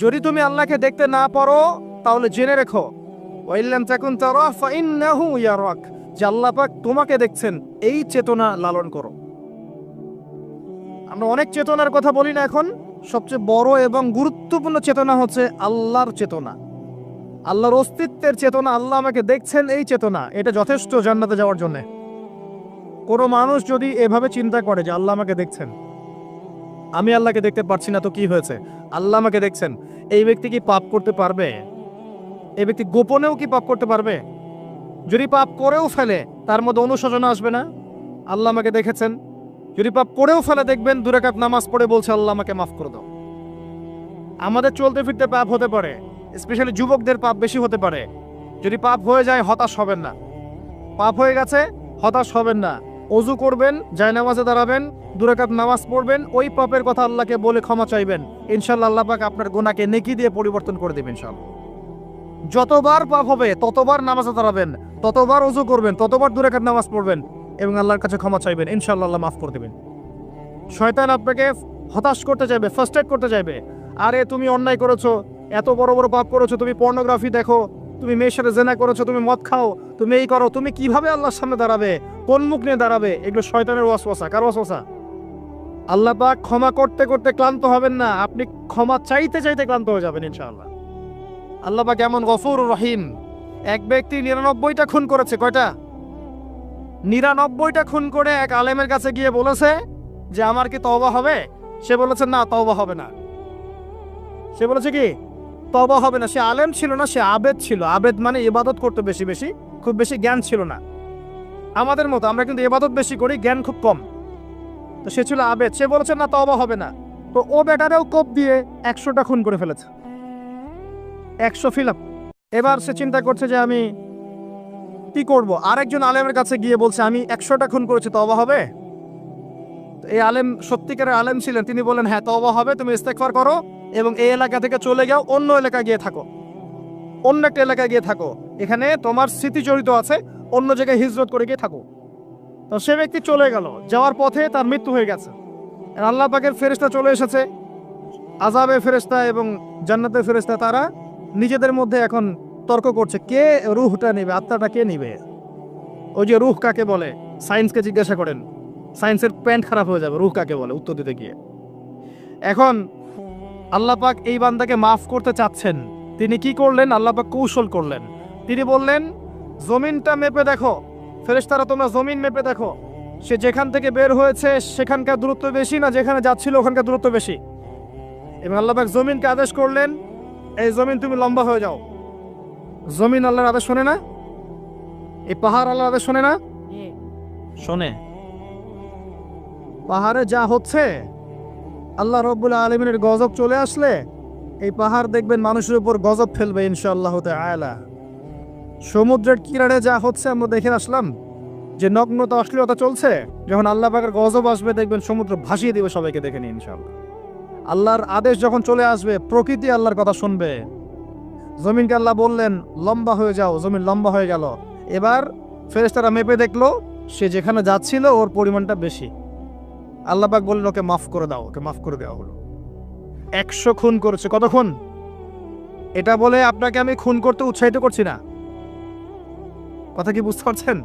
যদি তুমি আল্লাহকে দেখতে না পারো, তাহলে জেনে রেখো। ওয়াইল্লাম তোমাকে দেখছেন, এই চেতনা লালন করো। আমরা অনেক চেতনার কথা বলি না এখন। সবচেয়ে বড় এবং গুরুত্বপূর্ণ চেতনা হচ্ছে আল্লাহর চেতনা। আল্লাহর অস্তিত্বের চেতনা, আল্লাহ আমাকে দেখছেন এই চেতনা, এটা যথেষ্ট জান্নাতে যাওয়ার জন্য। কোনো মানুষ যদি এভাবে চিন্তা করে যে আল্লাহ আমাকে দেখছেন আমি আল্লাহকে দেখতে পারছি না, তো কি হয়েছে? আল্লাহ আমাকে দেখছেন। এই ব্যক্তি কি পাপ করতে পারবে? এই ব্যক্তি গোপনেও কি পাপ করতে পারবে? যদি পাপ করেও ফেলে, তার মধ্যে অনুশোচনা আসবে না? আল্লাহ আমাকে দেখেছেন। যদি পাপ করেও ফেলে, দেখবেন দুরাকাত নামাজ পড়ে বলছে, আল্লাহ আমাকে মাফ করে দাও। আমাদের চলতে ফিরতে পাপ হতে পারে স্পেশালি যুবকদের পাপ বেশি হতে পারে। যদি পাপ হয়ে যায়, হতাশ হবেন না। পাপ হয়ে গেছে, হতাশ হবেন না। অজু করবেন জায় নামাজে দাঁড়াবেন দুরাকাত নামাজ পড়বেন, ওই পাপের কথা আল্লাহকে বলে ক্ষমা চাইবেন। ইনশাল্লাহ আল্লাহ আপনার গোনাকে নেকি দিয়ে পরিবর্তন করে দেবেন ইনশাল্লাহ যতবার পাপ হবে, ততবার নামাজে দাঁড়াবেন, ততবার অজু করবেন, ততবার দুরাকাত নামাজ পড়বেন এবং আল্লাহর কাছে ক্ষমা চাইবেন। ইনশাল্লাহ আল্লাহ মাফ করে দেবেন। শয়তান আপনাকে হতাশ করতে চাইবে ফার্স্ট করতে চাইবে। আরে তুমি অন্যায় করেছ, এত বড় বড় পাপ করেছ, তুমি পর্নোগ্রাফি দেখো, তুমি মেয়ের সাথে জেনা করেছ, তুমি মদ খাও, তুমি এই করো, তুমি কীভাবে আল্লাহর সামনে দাঁড়াবে? কোন মুখ নিয়ে দাঁড়াবে? এগুলো শয়তানের ওয়াসওয়াসা। কার ওয়াসওয়াসা? আল্লাহ পাক ক্ষমা করতে করতে ক্লান্ত হবেন না। আপনি ক্ষমা চাইতে চাইতে ক্লান্ত হয়ে যাবেন, ইনশাআল্লাহ। আল্লাহ পাক এমন গফুর রহিম। এক ব্যক্তি নিরানব্বইটা খুন করেছে। কয়টা? নিরানব্বইটা খুন করে এক আলেমের কাছে গিয়ে বলেছে যে, আমার কি তওবা হবে? সে বলেছে, না, তওবা হবে না। সে বলেছে কি? তবা হবে না। সে আলেম ছিল না, সে আবেদ ছিল। আবেদ মানে ইবাদত করতে বেশি বেশি, খুব বেশি জ্ঞান ছিল না। আমাদের মতো আমরা কিন্তু ইবাদত বেশি করি, জ্ঞান খুব কম। তো সে ছিল আবেদ। সে বলেছে, না তবা হবে না। তো ও বেটারেও কোপ দিয়ে একশোটা খুন করে ফেলেছে। একশো ফিল এবার সে চিন্তা করছে যে আমি কি করব? আরেকজন আলেমের কাছে গিয়ে বলছে, আমি একশোটা খুন করেছি তবা হবে? এই আলেম, সত্যিকারের আলেম ছিলেন। তিনি বলেন হ্যাঁ তবা হবে, তুমি ইস্তেকফার করো এবং এই এলাকা থেকে চলে যাও, অন্য এলাকা গিয়ে থাকো। অন্য একটা এলাকায় গিয়ে থাকো। এখানে তোমার স্মৃতি জড়িত আছে অন্য জায়গায় হিজরত করে গিয়ে থাকো। তো সে ব্যক্তি চলে গেল। যাওয়ার পথে তার মৃত্যু হয়ে গেছে। আল্লাহ পাকের ফেরেশতা চলে এসেছে। আজাবে ফেরেশতা এবং জান্নাতের ফেরেশতা তারা নিজেদের মধ্যে এখন তর্ক করছে, কে রুহটা নেবে? আত্মাটা কে নিবে? ওই যে রুহ কাকে বলে? সায়েন্সকে জিজ্ঞাসা করেন। সায়েন্সের প্যান্ট খারাপ হয়ে যাবে, রুহ কাকে বলে? উত্তর দিতে গিয়ে। এখন আল্লাহ পাক এই বান্দাকে মাফ করতে চাচ্ছেন। তিনি কি করলেন? আল্লাহ পাক কৌশল করলেন। তিনি বললেন জমিনটা মেপে দেখো। ফেরেশতারা তোমরা জমিন মেপে দেখো। সে যেখান থেকে বের হয়েছে সেখানকার দূরত্ব বেশি না যেখানে যাচ্ছিল ওখানকার দূরত্ব বেশি। এবং আল্লাহ পাক জমিনকে আদেশ করলেন এই জমিন তুমি লম্বা হয়ে যাও। জমিন আল্লাহর আদেশ শোনে না? এই পাহাড় আল্লাহর আদেশ শোনে না? শোনে। পাহাড়ে যা হচ্ছে আল্লাহ রব্বুল আলমিনের গজব চলে আসলে এই পাহাড় দেখবেন মানুষের উপর গজব ফেলবে ইনশাআল্লাহ আয়লা সমুদ্রের কিনারে যা হচ্ছে আমরা দেখে আসলাম যে নগ্নতা অশ্লীলতা চলছে। যখন আল্লাহ পাকের গজব আসবে, দেখবেন সমুদ্র ভাসিয়ে দিবে সবাইকে দেখে নিন ইনশাআল্লাহ। আল্লাহর আদেশ যখন চলে আসবে, প্রকৃতি আল্লাহর কথা শুনবে। জমিনকে আল্লাহ বললেন, লম্বা হয়ে যাও, জমিন লম্বা হয়ে গেল। এবার ফেরেস্তারা মেপে দেখল, সে যেখানে যাচ্ছিল, ওর পরিমাণটা বেশি। আল্লাহ পাক বললেন, ওকে মাফ করে দাও, ওকে মাফ করে দেওয়া হলো। একশো খুন করেছে। কত খুন? এটা বলে আপনাকে আমি খুন করতে উৎসাহিত করছি না। কথা কি বুঝতে পারছেন?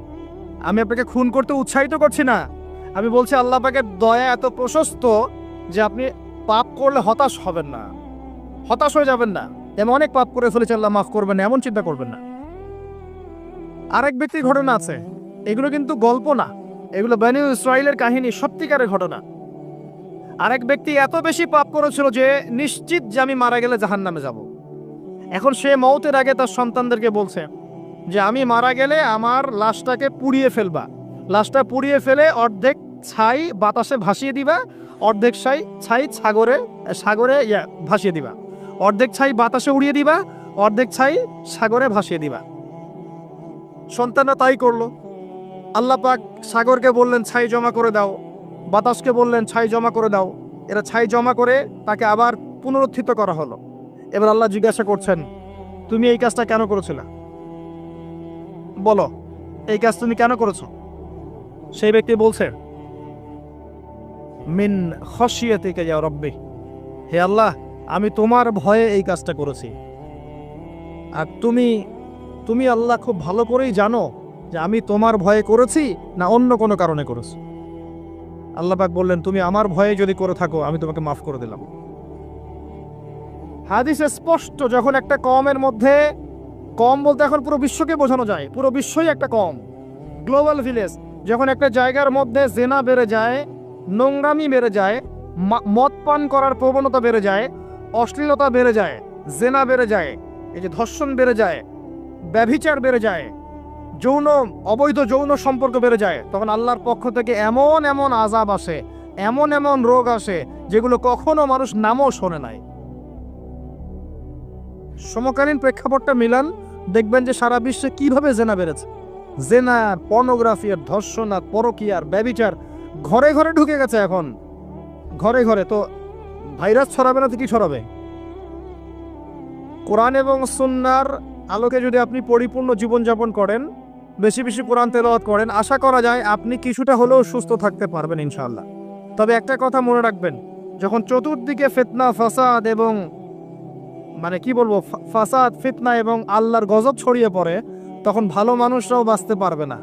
আমি আপনাকে খুন করতে উৎসাহিত করছি না। আমি বলছি, আল্লাহ পাকের দয়া এত প্রশস্ত যে আপনি পাপ করলে হতাশ হবেন না। হতাশ হয়ে যাবেন না। এমন অনেক পাপ করে ফেলেছে, আল্লাহ মাফ করবেন না এমন চিন্তা করবেন না। আরেক ব্যক্তির ঘটনা আছে। এগুলো কিন্তু গল্প না। এগুলো বেনু ইসরায়েলের কাহিনী, সত্যিকারের ঘটনা। আরেক ব্যক্তি এত বেশি পাপ করেছিল যে নিশ্চিত যে আমি মারা গেলে জাহান নামে যাব। এখন সে মৌতের আগে তার সন্তানদেরকে বলছে যে আমি মারা গেলে আমার লাশটাকে পুড়িয়ে ফেলবা। লাশটা পুড়িয়ে ফেলে অর্ধেক ছাই বাতাসে ভাসিয়ে দিবা, অর্ধেক ছাই ছাই সাগরে সাগরে ভাসিয়ে দিবা। অর্ধেক ছাই বাতাসে উড়িয়ে দিবা, অর্ধেক ছাই সাগরে ভাসিয়ে দিবা। সন্তানরা তাই করল। আল্লাহ পাক সাগরকে বললেন, ছাই জমা করে দাও। বাতাসকে বললেন, ছাই জমা করে দাও। এরা ছাই জমা করে তাকে আবার পুনরুত্থিত করা হলো। এবার আল্লাহ জিজ্ঞাসা করছেন, তুমি এই কাজটা কেন করেছিলে? বলো এই কাজ তুমি কেন করেছ? সেই ব্যক্তি বলছে মিন খসিয়াতিকে রব্বি। হে আল্লাহ আমি তোমার ভয়ে এই কাজটা করেছি। আর তুমি তুমি আল্লাহ খুব ভালো করেই জানো যে আমি তোমার ভয়ে করেছি না অন্য কোনো কারণে করেছি। আল্লাহ পাক বললেন তুমি আমার ভয়ে যদি করে থাকো আমি তোমাকে মাফ করে দিলাম। হাদিসে স্পষ্ট যখন একটা কমের মধ্যে কম বলতে এখন পুরো বিশ্বকে বোঝানো যায়। পুরো বিশ্বই একটা কম। গ্লোবাল ভিলেজ, যখন একটা জায়গার মধ্যে জেনা বেড়ে যায়, নোংরামি বেড়ে যায় মদ পান করার প্রবণতা বেড়ে যায়, অশ্লীলতা বেড়ে যায়, জেনা বেড়ে যায়, এই যে ধর্ষণ বেড়ে যায়, ব্যভিচার বেড়ে যায়, যৌন, অবৈধ যৌন সম্পর্ক বেড়ে যায়, তখন আল্লাহর পক্ষ থেকে এমন এমন আজাব আসে, এমন এমন রোগ আসে, যেগুলো কখনো মানুষ নামও শোনে নাই। সমকালীন প্রেক্ষাপটটা মিলান দেখবেন যে সারা বিশ্বে কীভাবে জেনা বেড়েছে। জেনা, পর্নোগ্রাফি, আর ধর্ষণ, আর পরকীয়ার ব্যবিচার ঘরে ঘরে ঢুকে গেছে এখন। ঘরে ঘরে তো ভাইরাস ছড়াবে না তো কি ছড়াবে? কোরআন এবং সুন্নার আলোকে যদি আপনি পরিপূর্ণ জীবনযাপন করেন, বেশি বেশি কোরআন তেলাওয়াত করেন, আশা করা যায় আপনি কিছুটা হলেও সুস্থ থাকতে পারবেন ইনশাল্লাহ তবে একটা কথা মনে রাখবেন, যখন চতুর্দিকে ফিতনা, ফাসাদ এবং মানে কি বলব ফাসাদ, ফিতনা এবং আল্লাহর গজব ছড়িয়ে পড়ে, তখন ভালো মানুষরাও বাঁচতে পারবে না।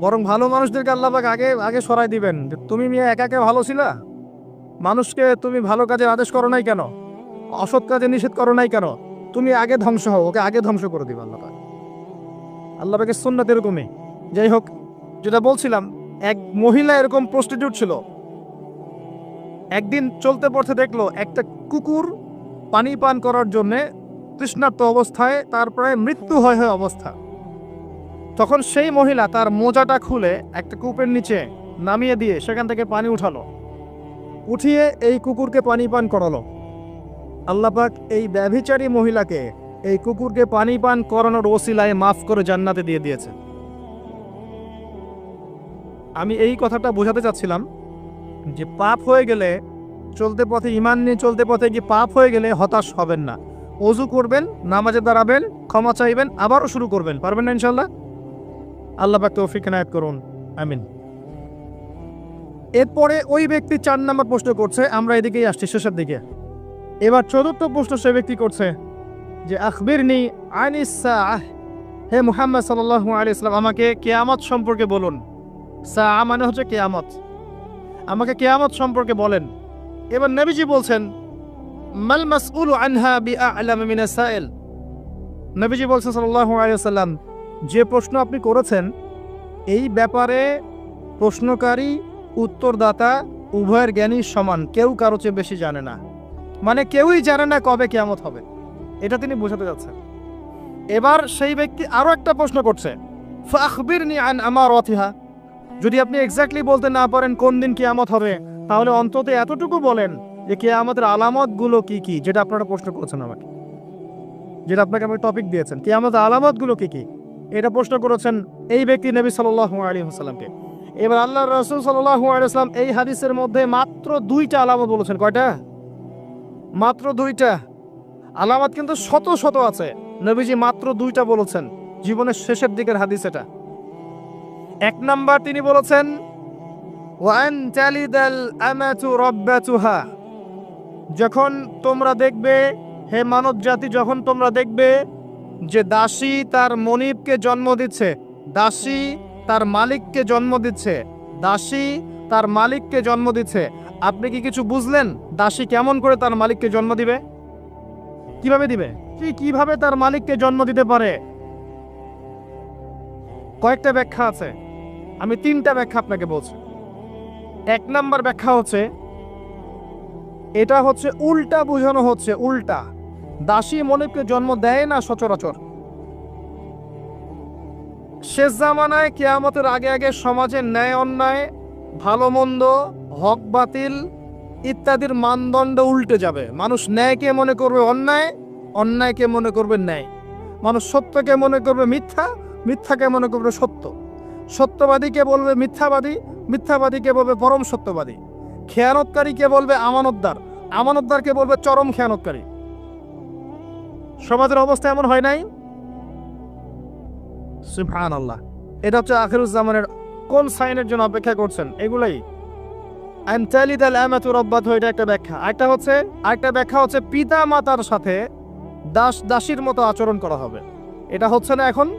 বরং ভালো মানুষদেরকে আল্লাহবাক আগে আগে সরাই দিবেন তুমি মেয়ে একা একা ভালো ছিলা? মানুষকে তুমি ভালো কাজে আদেশ করো নাই কেন? অসৎ কাজে নিষেধ করো নাই কেন? তুমি আগে ধ্বংস হও, ওকে আগে ধ্বংস করে দিবে আল্লাহ পাক। আল্লাহ সুন্নাত এরকমই। যাই হোক, যেটা বলছিলাম, এক মহিলা এরকম প্রস্টিটিউট ছিল। একদিন চলতে পড়তে দেখল একটা কুকুর পানি পান করার জন্যে তৃষ্ণার্ত অবস্থায় তার প্রায় মৃত্যু হয় হয় অবস্থা। তখন সেই মহিলা তার মোজাটা খুলে একটা কূপের নিচে নামিয়ে দিয়ে সেখান থেকে পানি উঠালো। উঠিয়ে এই কুকুরকে পানি পান করালো আল্লাপাক এই ব্যভিচারী মহিলাকে এই কুকুরকে পানি পান করানোর ওসিলায় মাফ করে জান্নাতে দিয়ে দিয়েছে। আমি এই কথাটা বোঝাতে চাচ্ছিলাম যে পাপ হয়ে গেলে চলতে পথে ইমান নিয়ে চলতে পথে গিয়ে পাপ হয়ে গেলে হতাশ হবেন না। অজু করবেন, নামাজে দাঁড়াবেন, ক্ষমা চাইবেন, আবারও শুরু করবেন। পারবেন না ইনশাল্লাহ আল্লাহ পাক তৌফিক নায়ত করুন। আমিন। এরপরে ওই ব্যক্তি চার নম্বর প্রশ্ন করছে, আমরা এদিকেই আসছি, শেষের দিকে। এবার চতুর্থ প্রশ্ন সে ব্যক্তি করছে যে আখবির নি আনিসা হে মুহাম্মদ সাল্লাল্লাহু আলাইহি ইসলাম আমাকে কেয়ামত সম্পর্কে বলুন। সা মানে হচ্ছে কেয়ামত। আমাকে কেয়ামত সম্পর্কে বলেন। এবার নবীজি বলছেন, মাল মাসউল আনহা বিআলাম মিন সাইল? নবীজি বলছেন সাল্লাল্লাহু আলাইহি সাল্লাম যে প্রশ্ন আপনি করেছেন, এই ব্যাপারে প্রশ্নকারী, উত্তরদাতা, উভয়ের জ্ঞানী সমান, কেউ কারও চেয়ে বেশি জানে না। মানে কেউই জানে না কবে কেয়ামত হবে। এটা তিনি বোঝাতে যাচ্ছেন। এবার সেই ব্যক্তি আরও একটা প্রশ্ন করছে ফাখবিরনি আন আমার অথিহা যদি আপনি এক্স্যাক্টলি বলতে না পারেন কোন দিন কিয়ামত হবে, তাহলে অন্তত এতটুকু বলেন যে কিয়ামতের আলামতগুলো কি কি, যেটা আপনারা প্রশ্ন করেছেন আমাকে। যেটা আপনাকে আমি টপিক দিয়েছেন, কিয়ামতের আলামতগুলো কি কি? এটা প্রশ্ন করেছেন এই ব্যক্তি নবী সাল্লাল্লাহু আলাইহি ওয়াসাল্লামকে। এবার আল্লাহ রাসূল সাল্লাল্লাহু আলাইহি ওয়াসাল্লাম এই হাদিসের মধ্যে মাত্র দুইটা আলামত বলেছেন। কয়টা? মাত্র দুইটা। আলামত কিন্তু শত শত আছে। নবীজি মাত্র দুইটা বলেছেন। জীবনের শেষের দিকের হাদিস এটা। এক নাম্বার তিনি বলেছেন যখন তোমরা দেখবে, হে মানব জাতি যখন তোমরা দেখবে যে দাসী তার মনিবকে জন্ম দিচ্ছে, দাসী তার মালিককে জন্ম দিচ্ছে, দাসী তার মালিককে জন্ম দিচ্ছে, আপনি কি কিছু বুঝলেন? দাসী কেমন করে তার মালিককে জন্ম দিবে? কীভাবে দিবে? কীভাবে তার মালিককে জন্ম দিতে পারে? কয়েকটা ব্যাখ্যা আছে। আমি তিনটা ব্যাখ্যা আপনাকে বলছি। এক নাম্বার ব্যাখ্যা হচ্ছে, এটা হচ্ছে উল্টা বোঝানো হচ্ছে, উল্টা। দাসী মনিবকে জন্ম দেয় না সচরাচর। শেষ জামানায় কেয়ামতের আগে আগে সমাজের ন্যায় অন্যায়, ভালো মন্দ, হক বাতিল ইত্যাদির মানদণ্ড উল্টে যাবে। মানুষ ন্যায়কে মনে করবে অন্যায়, অন্যায়কে মনে করবে ন্যায়। মানুষ সত্যকে মনে করবে মিথ্যা, মিথ্যাকে মনে করবে সত্য। সত্যবাদীকে বলবে মিথ্যাবাদী? মিথ্যাবাদীকে বলবে পরম সত্যবাদী? খেয়ানতকারীকে বলবে আমানতদার? আমানতদারকে বলবে চরম খেয়ানতকারী? সমাজের অবস্থা এমন হয় নাই? সুবহান আল্লাহ এটা হচ্ছে আখিরুজ্জামানের কোন সাইনের জন্য অপেক্ষা করছেন? এগুলাই। আনতালিদ আল আমাতু রব্বাতু এটা একটা ব্যাখ্যা। একটা হচ্ছে, আরেকটা ব্যাখ্যা হচ্ছে পিতা মাতার সাথে দাস দাসীর মতো আচরণ করা হবে। এটা হচ্ছে না এখন?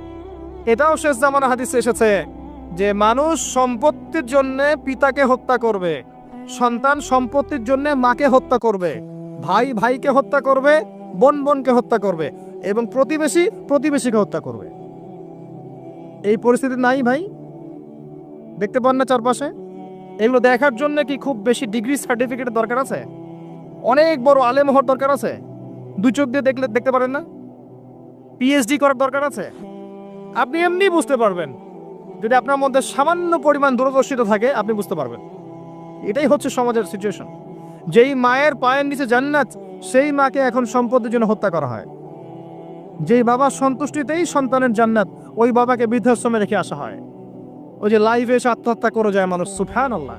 এটাও শেষ জামানা হাদিসে এসেছে। যে মানুষ সম্পত্তির জন্য পিতাকে হত্যা করবে, সন্তান সম্পত্তির জন্য মাকে হত্যা করবে, ভাই ভাইকে হত্যা করবে, বোন বোনকে হত্যা করবে এবং প্রতিবেশী প্রতিবেশীকে হত্যা করবে। এই পরিস্থিতি নাই ভাই? দেখতে পান না চারপাশে? এগুলো দেখার জন্য কি খুব বেশি ডিগ্রি সার্টিফিকেটের দরকার আছে? অনেক বড় আলেম হওয়ার দরকার আছে? দুই চোখ দিয়ে দেখলে, দেখতে পারেন না? পিএইচডি করার দরকার আছে? আপনি এমনি বুঝতে পারবেন। যদি আপনার মধ্যে সামান্য পরিমাণ দূরদর্শিতা থাকে, আপনি বুঝতে পারবেন। এটাই হচ্ছে সমাজের সিচুয়েশন যেই মায়ের পায়ের নিচে জান্নাত, সেই মাকে এখন সম্পদের জন্য হত্যা করা হয়। যেই বাবার সন্তুষ্টিতেই সন্তানের জান্নাত, ওই বাবাকে বৃদ্ধাশ্রমে রেখে আসা হয়। ওই যে লাইভে এসে আত্মহত্যা করে যায় মানুষ সুফান আল্লাহ